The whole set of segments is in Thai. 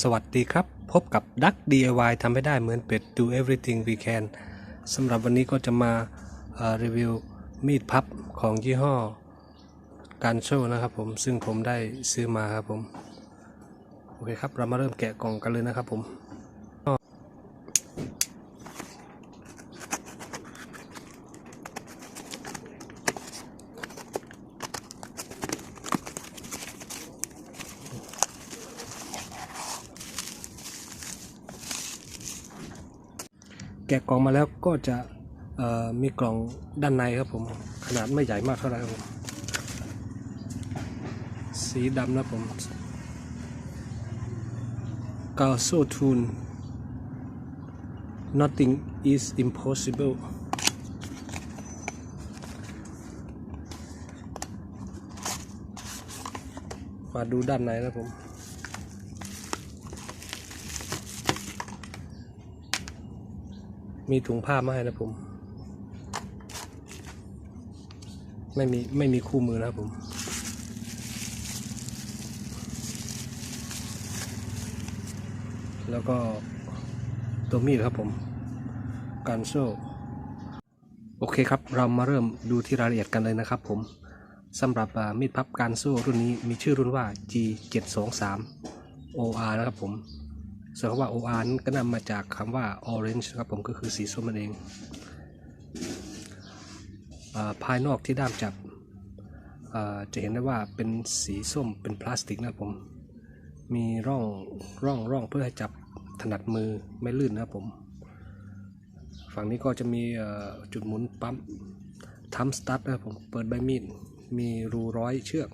สวัสดีครับ พบกับดัก DIY ทำให้ได้เหมือนเป็ด do everything we can สำหรับวันนี้ก็จะมารีวิวมีดพับของยี่ห้อการโชว์นะครับผม ซึ่งผมได้ซื้อมาครับผม โอเคครับ เรามาเริ่มแกะกล่องกันเลยนะครับผม แกะกล่องมาแล้วก็จะมีกล่องด้านในครับผม ขนาดไม่ใหญ่มากเท่าไหร่ครับผมสีดำนะผมกาโซทูน nothing is impossible มาดูด้านในนะผม มีถุงผ้ามาให้นะผม ไม่มีไม่มีคู่มือนะครับผมแล้วก็ตัวมีดครับผมการโซ่โอเคครับ เรามาเริ่มดูที่รายละเอียดกันเลยนะครับผมสำหรับมีดพับการโซ่รุ่นนี้มีชื่อรุ่นว่า G723 OR นะครับผม ส่วนคำว่า OR นั้นก็นำมาจากคำว่า orange ครับผมก็คือสีส้มนั่นเองอภายนอกที่ด้ามจับจะเห็นได้ว่าเป็นสีส้มเป็นพลาสติกนะครับผม มีร่องร่องร่องเพื่อให้จับถนัดมือไม่ลื่นนะครับผม ฝั่งนี้ก็จะมีจุดหมุนปั๊มทัมสตาร์ทนะครับผมเปิดใบมีดมีรูร้อยเชือก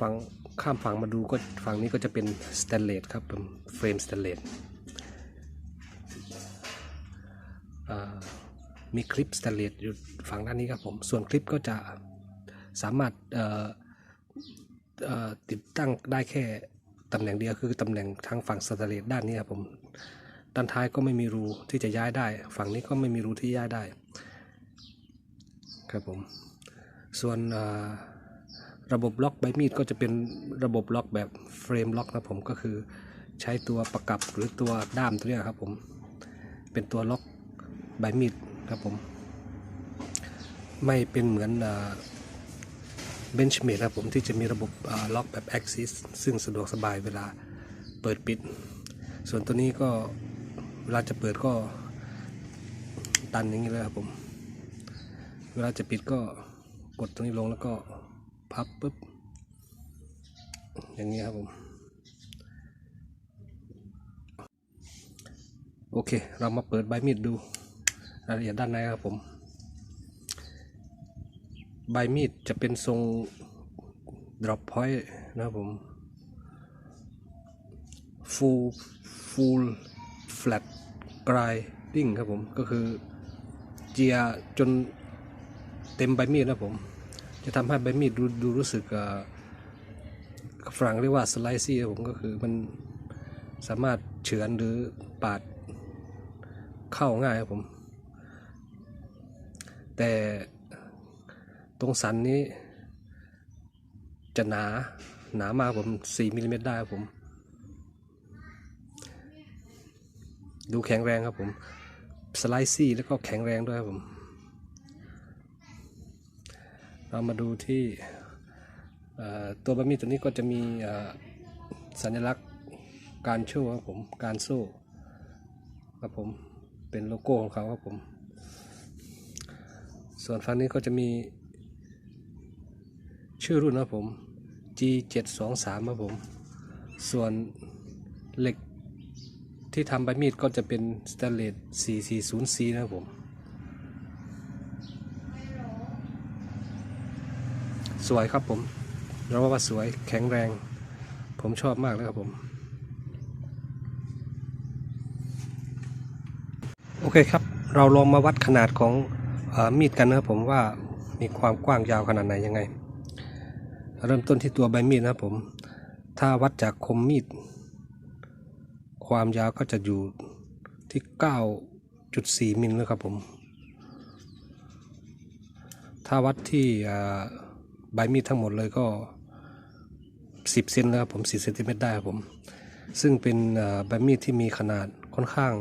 ฝั่ง ข้ามฝั่งมาดูก็ฝั่งนี้ก็จะเป็นสแตนเลสครับเป็นเฟรมสแตนเลสมีคลิปสแตนเลสอยู่ฝั่งด้านนี้ครับผม ส่วนคลิปก็จะสามารถติดตั้งได้แค่ตำแหน่งเดียวคือตำแหน่งทางฝั่งสแตนเลสด้านนี้ครับผมด้านท้ายก็ไม่มีรูที่จะย้ายได้ ฝั่งนี้ก็ไม่มีรูที่ย้ายได้ ครับผม ส่วน ระบบล็อกใบมีดก็จะเป็นระบบล็อกแบบเฟรมล็อกนะผมก็คือใช้ตัวประกับหรือตัวด้ามตัวเนี้ยครับผมเป็นตัวล็อกใบมีดครับผม ไม่เป็นเหมือนเบนช์เมดครับผมที่จะมีระบบล็อกแบบ Axis ซึ่งสะดวกสบายเวลาเปิดปิด ส่วนตัวนี้ก็เวลาจะเปิดก็ตันอย่างนี้เลยครับผม เวลาจะปิดก็กดตรงนี้ลงแล้วก็ พับปุ๊บ อย่างนี้ครับผม โอเค เรามาเปิดใบมีดดูรายละเอียดด้านในครับผม ใบมีดจะเป็นทรง drop point นะครับผม full full flat grinding ครับผม ก็คือเจียจนเต็มใบมีดนะครับผม จะทำให้ใบมีดดูดูรู้สึกฝรั่งเรียกว่าสไลซี่ผมก็คือมันสามารถเฉือนหรือปาดเข้าง่ายครับผม แต่ตรงสันนี้จะหนาหนามากผม4มิลลิเมตรได้ครับผม ดูแข็งแรงครับผม สไลซี่แล้วก็แข็งแรงด้วยครับผม เรามาดูที่ตัวบะหมี่ตัวนี้ก็จะมีสัญลักษณ์การชว์ครับผม การโซ่ครับผม เป็นโลโก้ของเขาครับผม ส่วนฝั่งนี้ก็จะมี ชื่อรุ่นครับผม G723 ครับผม ส่วนเหล็กที่ทำใบมีดก็จะเป็นสแตนเลส 440C นะครับผม สวยครับผมเราว่าสวยแข็งแรง ผมชอบมากเลยครับผม โอเคครับ เราลองมาวัดขนาดของอมีดกันนะครับผมว่ามีความกว้างยาวขนาดไหนยังไง เริ่มต้นที่ตัวใบมีดนะครับผม ถ้าวัดจากคมมีด ความยาวก็จะอยู่ที่ 9.4 มิลนะครับผม ถ้าวัดที่อ่า ใบมีดทั้งหมดเลยก็ 10เซนแล้วครับผม4เซนติเมตรได้ครับผม ซึ่งเป็นใบมีดที่มีขนาดค่อนข้าง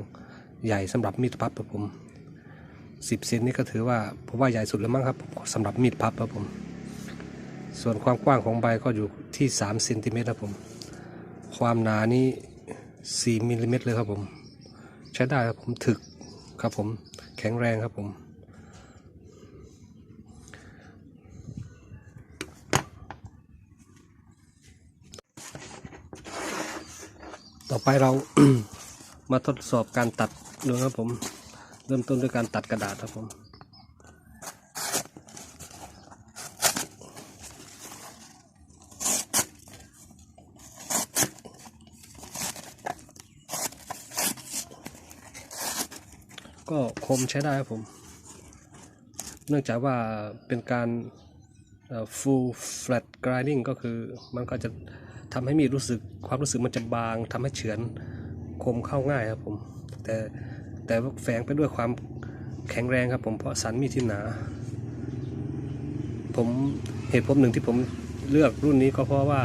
ใหญ่สำหรับมีดพับครับผม 10เซนนี่ก็ถือว่าผมว่าใหญ่สุดแล้วมั้งครับสำหรับมีดพับครับผม ส่วนความกว้างของใบก็อยู่ที่3เซนติเมตรครับผม ความหนานี่4มิลลิเมตรเลยครับผม ใช้ได้ครับผมถึกครับผมแข็งแรงครับผม ต่อไปเรา มาทดสอบการตัดดูครับผม เริ่มต้นด้วยการตัดกระดาษครับผมก็คมใช้ได้ครับผม เนื่องจากว่าเป็นการ full flat grinding ก็คือมันก็จะ ทำให้มีดรู้สึกความรู้สึกมันจะบางทำให้เฉือนคมเข้าง่ายครับผม แต่แต่แฝงไปด้วยความแข็งแรงครับผมเพราะสันมีที่หนา ผมเหตุผลหนึ่งที่ผมเลือกรุ่นนี้ก็เพราะว่า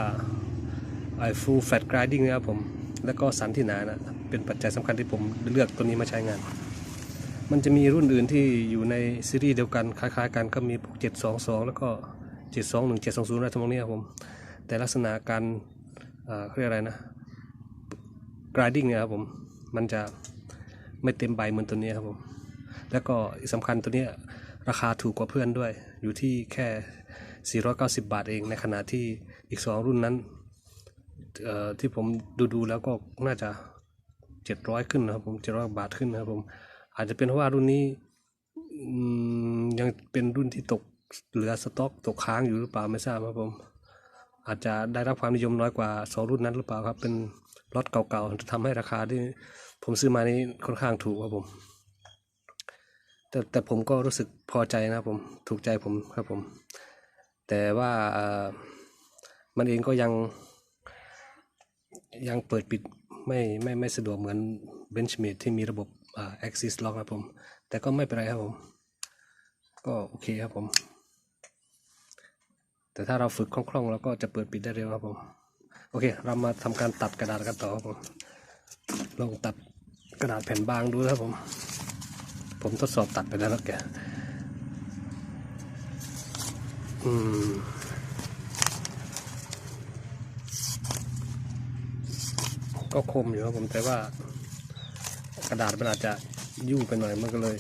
ไอ้ full flat grinding นะครับผม แล้วก็สันที่หนานะเป็นปัจจัยสำคัญที่ผมเลือกตัวนี้มาใช้งาน มันจะมีรุ่นอื่นที่อยู่ในซีรีส์เดียวกันคล้ายๆกันก็มีพวก722 แล้วก็ 721 720อะไรทำนองนี้ครับผม แต่ลักษณะการ เอ่อเขาเรียกอะไรนะ grinding เนี่ยครับผม มันจะไม่เต็มใบเหมือนตัวนี้ครับผม แล้วก็สำคัญตัวนี้ราคาถูกกว่าเพื่อนด้วย อยู่ที่แค่ 490 บาทเอง ในขณะที่อีก 2 รุ่นนั้นที่ผมดูๆแล้วก็น่าจะ 700 ขึ้นนะครับผม 700 บาทขึ้นนะครับผม อาจจะเป็นเพราะว่ารุ่นนี้ยังเป็นรุ่นที่ตกเหลือสต็อกตกค้างอยู่หรือเปล่าไม่ทราบครับผม อาจจะได้รับความนิยมน้อยกว่าสองรุ่นนั้นหรือเปล่าครับ เป็นรถเก่าๆทำให้ราคาที่ผมซื้อมานี้ค่อนข้างถูกครับผม แต่แต่ผมก็รู้สึกพอใจนะครับผมถูกใจผมครับผม แต่ว่ามันเองก็ยังยังเปิดปิดไม่ไม่ไม่สะดวกเหมือน Benchmade ที่มีระบบอ่า Axis Lock ครับผม แต่ก็ไม่เป็นไรครับผม ก็โอเคครับผม แต่ถ้าเราฝึกคล่องๆเราก็จะเปิดปิดได้เร็วครับผมโอเค เรามาทำการตัดกระดาษกันต่อครับผมลองตัดกระดาษแผ่นบางดูนะครับผม ผมทดสอบตัดไปแล้วนะแกอืมก็คมอยู่ครับผมแต่ว่ากระดาษมันอาจจะยุ่ไปหน่อยมันก็เลย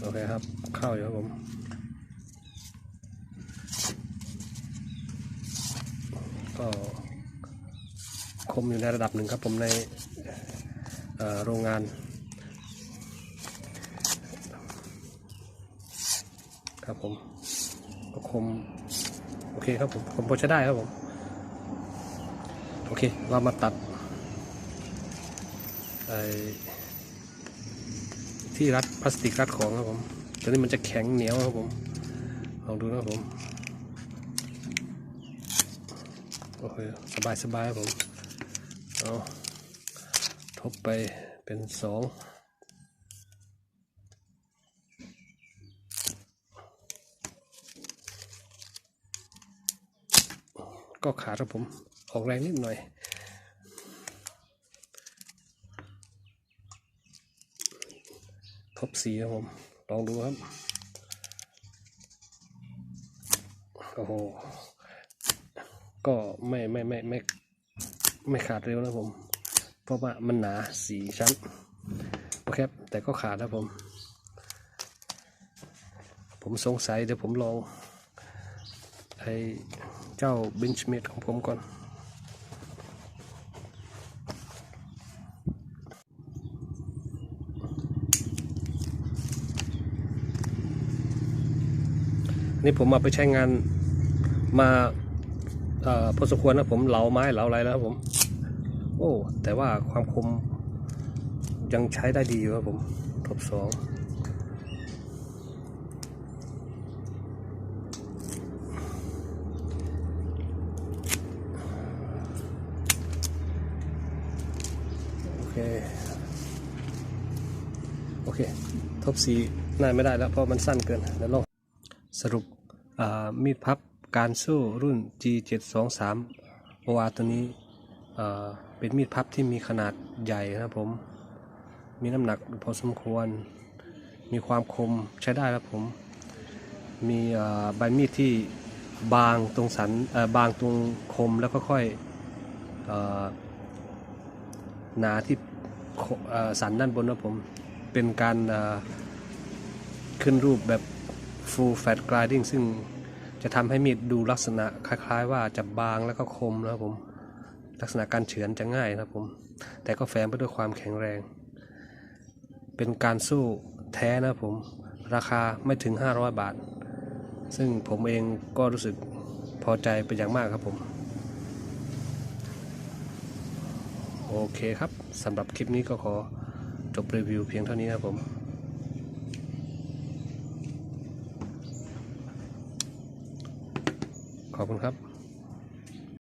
โอเคครับ เข้าอยู่ครับผม ก็คมอยู่ในระดับหนึ่งครับผมในโรงงานครับผมก็คมโอเคครับผมผมพอใช้ได้ครับผม โอเค เรามาตัดที่รัดพลาสติกรัดของครับผมตัวนี้มันจะแข็งเหนียวครับผม ลองดูนะครับผม โอเคสบายสบายครับผมเอาทบไปเป็นสองก็ขาดครับผม ออกแรงนิดหน่อยทบสีครับผม ลองดูครับ โอ้โห ก็ไม่ไม่ไม่ไม่ไม่ขาดเร็วนะผม เพราะว่ามันหนาสีชั้นโอเคแต่ก็ขาดนะผม ผมสงสัยเดี๋ยวผมลองไอ้เจ้า Benchmade ของผมก่อน นี่ผมเอาไปใช้งานมา พอสมควรนะผมเหลาไม้เหลาอะไรแล้วผม โอ้ แต่ว่าความคมยังใช้ได้ดีอยู่ครับผมทบสองโอเค โอเค ทบสีน่าไม่ได้แล้วเพราะมันสั้นเกิน แล้วลองสรุปมีดพับ การสู้รุ่น G723 OR ตัวนี้เป็นมีดพับที่มีขนาดใหญ่นะครับผม มีน้ำหนักพอสมควร มีความคมใช้ได้ครับผม มีใบมีดที่บางตรงสันบางตรงคมแล้วก็ค่อยหนาที่สันด้านบนนะครับผม เป็นการขึ้นรูปแบบ full fat grinding ซึ่ง จะทำให้มีดดูลักษณะคล้ายๆ ว่าจะบางแล้วก็คมนะครับผม ลักษณะการเฉือนจะง่ายนะครับผม แต่ก็แฝงไปด้วยความแข็งแรง เป็นการสู้แท้นะครับผม ราคาไม่ถึง 500 บาท ซึ่งผมเองก็รู้สึกพอใจเป็นอย่างมากครับผม โอเคครับสำหรับคลิปนี้ก็ขอจบรีวิวเพียงเท่านี้ครับผม ขอบคุณครับ